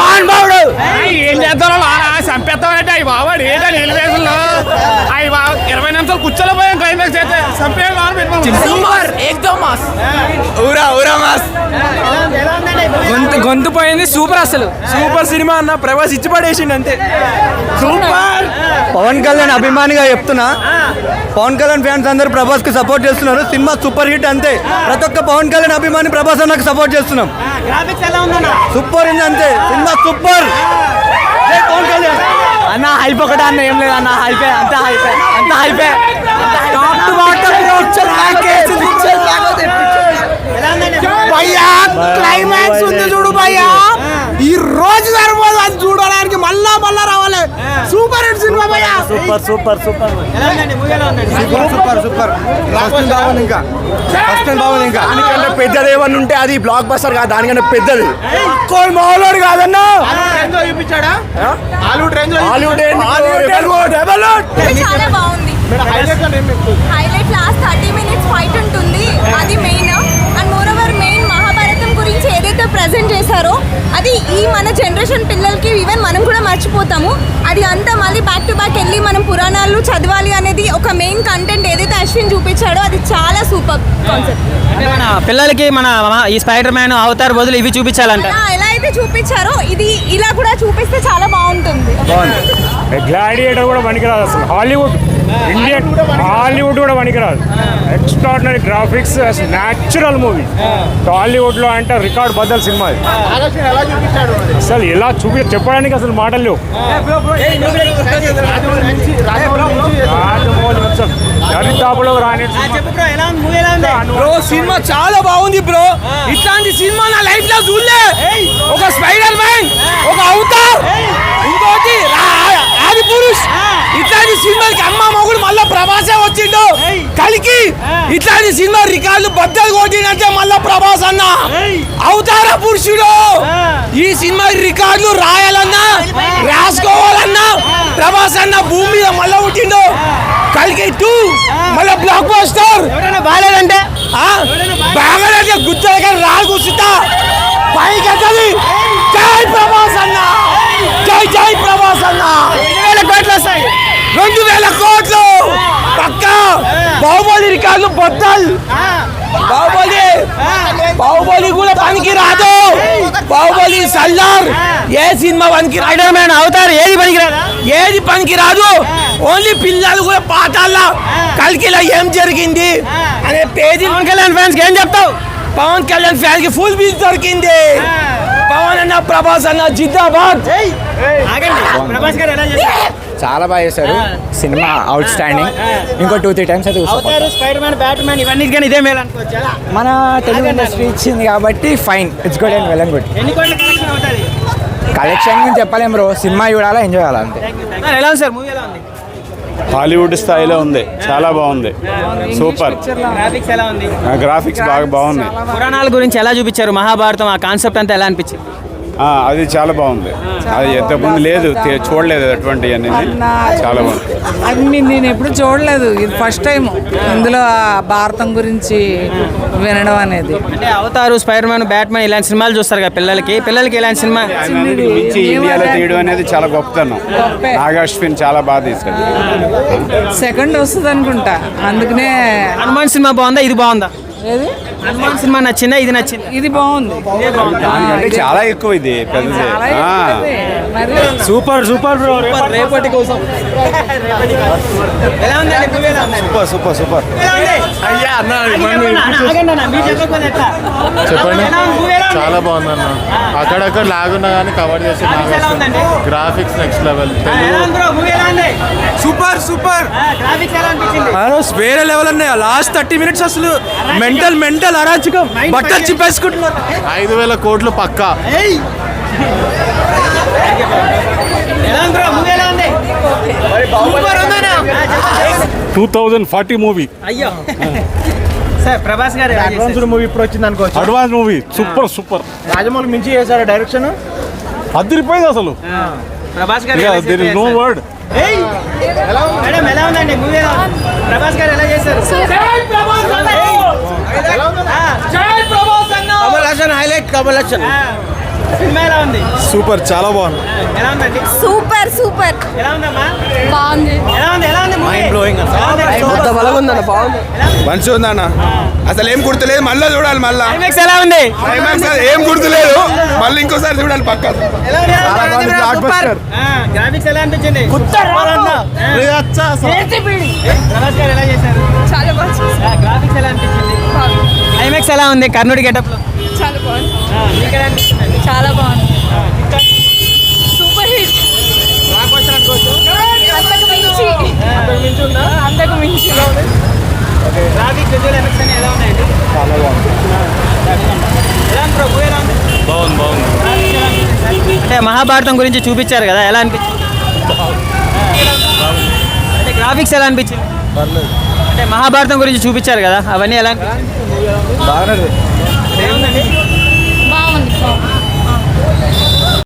మహానుభావుడు ఏం చేద్దాం చంపేస్తామంటే అవి బావాడు ఏంటని ఎలివేషన్లో అవి బావ ఇరవై నిమిషాలు కూర్చోలే పోయాం క్లైమాక్స్ అయితే చంపేయాలి సూపర్. మాస్. గొంతు గొంతు పోయింది సూపర్ అసలు. సూపర్ సినిమా అన్న ప్రభాస్ ఇచ్చి పడేసిండు అంతే. సూపర్! పవన్ కళ్యాణ్ అభిమానిగా చెప్తున్నా. పవన్ కళ్యాణ్ ఫ్యాన్స్ అందరూ ప్రభాస్కి సపోర్ట్ చేస్తున్నారు. సినిమా సూపర్ హిట్ అంతే. ప్రతి ఒక్క పవన్ కళ్యాణ్ అభిమాని ప్రభాస్ అన్నకు సపోర్ట్ చేస్తున్నాం. సూపర్ ఉంది అంతే. Cinema super! జై పవన్ కళ్యాణ్! అన్న హైప్ ఒకటే అన్న ఏం లేదు అన్న హైపే అంత హైపే అంత హైపే టాప్ టు భయ్యా క్లైమాక్స్ ఉంది చూడు భయ్యా. ఈ రోజు సరిపోదు అది చూడడానికి మళ్ళా మళ్ళా రావాలి. సూపర్ హిట్ సినిమా భయ్యా. Super super super. Super super first బాగుంది ఇంకా. ఫస్ట్ బాగుంది ఇంకా. దానికంటే పెద్దది ఏమన్నా ఉంటే అది బ్లాక్ బస్టర్ కాదు దానికంటే పెద్దది. కోల్ మాలోడు కాదన్నా. హాలీవుడ్ హాలీవుడ్ బాగుంది. Highlight last thirty minutes fight ఉంటుంది అది main and moreover main Mahabharatam గురించి ఏదైతే చేశారో అది ఈ మన జనరేషన్ పిల్లలకి ఈవెన్ మనం కూడా మర్చిపోతాము. అది అంతా మళ్ళీ బ్యాక్ టు బ్యాక్ వెళ్ళి మనం పురాణాలు చదవాలి అనేది ఒక మెయిన్ కంటెంట్ ఏదైతే అశ్విన్ చూపించాడో అది చాలా సూపర్ కాన్సెప్ట్ మన పిల్లలకి మన మన ఈ స్పైడర్ మ్యాన్ అవతార్ బదులు ఇవి చూపించాలంట. ఎలా అయితే చూపించారో ఇది ఇలా కూడా చూపిస్తే చాలా బాగుంటుంది. గ్లాడియేటర్ కూడా పనికిరాదు అసలు. హాలీవుడ్ ఇండియన్ హాలీవుడ్ కూడా పనికిరాదు ఎక్స్ట్రాడినరీ గ్రాఫిక్స్ న్యాచురల్ మూవీ టాలీవుడ్లో అంటే రికార్డ్ బద్దలు సినిమా. అసలు ఎలా చూపి చెప్పడానికి అసలు మాటలు లేవు దరిదాపులో రాని బ్రో సినిమా చాలా బాగుంది బ్రో ఇట్లాంటి సినిమా నా లైఫ్లో చూడలే ఒక స్పైడర్ మ్యాన్ ఒక అవతార్ ఇంకోటి కలికి ఇట్లాంటి సినిమా రికార్డులు బద్దలు కొట్టినంటే మళ్ళా ప్రభాస్ అన్న. అవతార పురుషుడు. ఈ సినిమా రికార్డులు రాయాలన్నా రాసుకోవాలన్నా ప్రభాస్ అన్న భూమి మీద మళ్ళా పుట్టిండు కలికి టూ. మళ్ళా బ్లాక్ బాస్టర్ బాగాలేదంటే? బాగాలంటే గుర్తు రాలు కూర్చుంటా పైకి జై ప్రభాస్ అన్న. జై జై ప్రభాస్ అన్న. వేల కోట్లు వస్తాయి. రెండు వేల కోట్లు. పక్క. బాహుబలి రికార్డులు బద్దల్ బాహుబలి బాహుబలి కూడా పనికి రాదు బాహుబలి సల్లార్ ఏ సినిమా పనికి స్పైడర్ మ్యాన్ అవతార్ ఏది పనికిరాదా ఏది పనికి రాదు ఓన్లీ పిల్లలు కూడా పాఠాల్లో కలికిలో ఏం జరిగింది అనే పేజీ పవన్ కళ్యాణ్ ఫ్యాన్స్ ఏం చెప్తావు పవన్ కళ్యాణ్ ఫ్యాన్కి ఫుల్ బీచ్ దొరికింది పవన్ అన్న ప్రభాస్ అన్న జిందాబాద్ చాలా బాగా చేశారు. సినిమా అవుట్ స్టాండింగ్ ఇంకో టూ త్రీ టైమ్స్ అయితే చూస్తాం Avatar spider man Batman ఇవన్నీ కానీ ఇదే మేలు అనుకోవచ్చా? మన తెలుగు ఇండస్ట్రీ ఇచ్చింది కాబట్టి fine it's good and well and good collection గురించి చెప్పలేం బ్రో సినిమా చూడాలా ఎంజాయ్ చేయాలి అంతే. సార్ ఎలా ఉంది సార్? మూవీ ఎలా ఉంది? హాలీవుడ్ స్థాయిలో ఉంది. చాలా బాగుంది. సూపర్. గ్రాఫిక్స్ ఎలా ఉంది? గ్రాఫిక్స్ బాగా బాగున్నాయి పురాణాల గురించి ఎలా చూపించారు మహాభారతం? ఆ కాన్సెప్ట్ అంతా ఎలా అనిపించింది? అది చాలా బాగుంది. అది ఎంతకుముందు లేదు చూడలేదు అటువంటి అనేది చాలా బాగుంది. అన్ని నేను ఎప్పుడు చూడలేదు. ఇది ఫస్ట్ టైం ఇందులో ఆ భారతం గురించి వినడం అనేది. అంటే అవతారు స్పైడర్ మ్యాన్ బ్యాట్ మ్యాన్ ఇలాంటి సినిమాలు చూస్తారు కదా పిల్లలకి. పిల్లలకి ఇలాంటి సినిమా మించి ఇండియాలో తీయడం అనేది చాలా గొప్పతనం. గొప్పే. నాగాశ్విన్ చాలా బాగా తీసుకెళ్ళి సెకండ్ వస్తుంది అనుకుంటా అందుకనే హనుమాన్ సినిమా బాగుందా? ఇది బాగుందా? ఏది? హనుమాన్ సినిమా నచ్చిందా? ఇది నచ్చింది? ఇది బాగుంది. చాలా ఎక్కువ ఇది పెద్దది. Super super bro. రేపటి కోసం. ఎలా ఉందండి సూపర్ సూపర్ సూపర్? అయ్యా అన్న అన్న? చెప్పండి? చాలా బాగుందన్న అక్కడక్కడ లాగున్నా కానీ కవర్ చేసి? గ్రాఫిక్స్ నెక్స్ట్ లెవెల్ తెలుగు ఉంది బ్రో మూవీ ఎలా ఉంది సూపర్ సూపర్ ఆ, గ్రాఫిక్స్ ఎలా అనిపించింది వేరే లెవెల్ అన్నాయి లాస్ట్ థర్టీ మినిట్స్ అసలు మెంటల్ మెంటల్ అరాచకం. బట్టలు చిప్పేసుకుంటున్నారు. ఐదు వేల కోట్లు పక్కా. Two thousand forty movie. అయ్యో. సార్ ప్రభాస్ గారు చేశారు? మూవీ ఇప్పుడు వచ్చింది అనుకోవచ్చు. Advance movie. Super super Rajamouli మించి చేశారు డైరెక్షన్? అదిరిపోయింది అసలు. ప్రభాస్ గారు ఎలా దేర్ ఇస్ నో చేశారు? వర్డ్ మేడం ఎలా ఉందండి? మూవీ ఎలా? ప్రభాస్ గారు ఎలా చేశారు? కమల్ హాసన్ హైలైట్ కమల్ హాసన్ ఎలా ఉంది? సూపర్ చాలా బాగుంది. ఎలా ఉందండి సూపర్ సూపర్ ఎలా ఉందమ్మా? బాగుంది. మంచిగా ఉందన్న అసలు ఏం గుర్తులేదు మళ్ళీ చూడాలి మళ్ళా. ఎలా ఉంది? ఏం గుర్తులేదు. మళ్ళీ ఇంకోసారి చూడాలి పక్క. గ్రాఫిక్స్ ఎలా అనిపించింది? ప్రభాస్ గారు ఎలా చేశారు? చాలా బాగుంది. గ్రాఫిక్స్ ఎలా అనిపించింది? క్లైమాక్స్ ఎలా ఉంది? కర్ణుడి గెటప్లో? చాలా బాగుంది. చాలా బాగుంది సూపర్ హిట్ అంతకు మించి అంతకు మించి ఎఫెక్ట్స్ అని ఎలా ఉన్నాయండి చాలా బాగుంది. ఎలా ఉంది ప్రభు? ఎలా ఉంది? బాగుంది బాగుంది. అంటే మహాభారతం గురించి చూపించారు కదా ఎలా అనిపించింది అంటే గ్రాఫిక్స్ ఎలా అనిపించింది? అంటే మహాభారతం గురించి చూపించారు కదా అవన్నీ ఎలా అనిపించింది? బాగుంది.